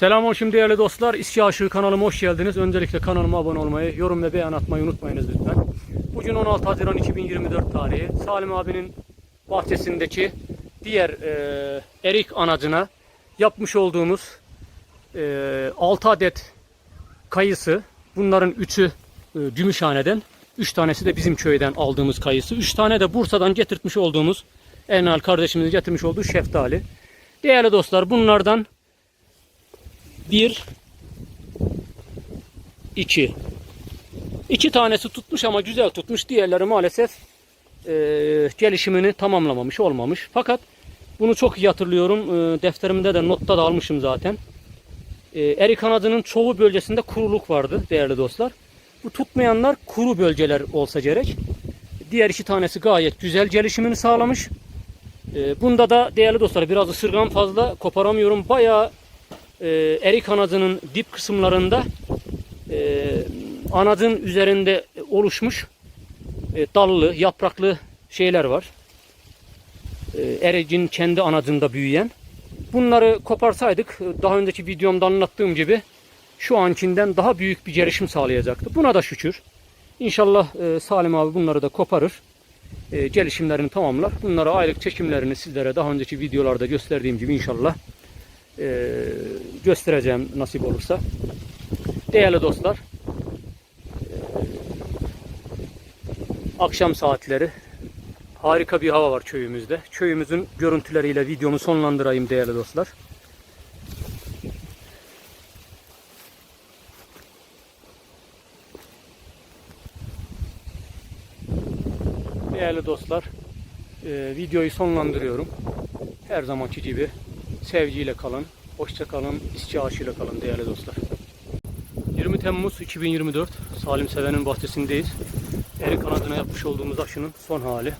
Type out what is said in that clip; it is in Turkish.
Selam olsun değerli dostlar. İsya Aşığı kanalıma hoş geldiniz. Öncelikle kanalıma abone olmayı, yorum ve beğen atmayı unutmayınız lütfen. Bugün 16 Haziran 2024 tarihi. Salim abinin bahçesindeki diğer e, erik anacına yapmış olduğumuz e, 6 adet kayısı. Bunların 3'ü e, Gümüşhane'den, 3 tanesi de bizim köyden aldığımız kayısı. 3 tane de Bursa'dan getirtmiş olduğumuz Enal kardeşimizin getirmiş olduğu şeftali. Değerli dostlar bunlardan bir, iki. İki tanesi tutmuş ama güzel tutmuş. Diğerleri maalesef e, gelişimini tamamlamamış, olmamış. Fakat bunu çok iyi hatırlıyorum. E, defterimde de notta da almışım zaten. E, erik kanadının çoğu bölgesinde kuruluk vardı değerli dostlar. Bu tutmayanlar kuru bölgeler olsa gerek. Diğer iki tanesi gayet güzel gelişimini sağlamış. E, bunda da değerli dostlar biraz ısırgan fazla koparamıyorum. Bayağı e, erik anadının dip kısımlarında e, anadın üzerinde oluşmuş e, dallı, yapraklı şeyler var. E, ericin kendi anadında büyüyen. Bunları koparsaydık e, daha önceki videomda anlattığım gibi şu ankinden daha büyük bir gelişim sağlayacaktı. Buna da şükür. İnşallah e, Salim abi bunları da koparır. E, gelişimlerini tamamlar. Bunları aylık çekimlerini sizlere daha önceki videolarda gösterdiğim gibi inşallah e, göstereceğim nasip olursa. Değerli dostlar, e, akşam saatleri harika bir hava var köyümüzde. Köyümüzün görüntüleriyle videomu sonlandırayım değerli dostlar. Değerli dostlar, e, videoyu sonlandırıyorum. Her zamanki gibi sevgiyle kalın, hoşça kalın, isçi aşıyla kalın değerli dostlar. 20 Temmuz 2024 Salim Seven'in bahçesindeyiz. Erik kanadına yapmış olduğumuz aşının son hali.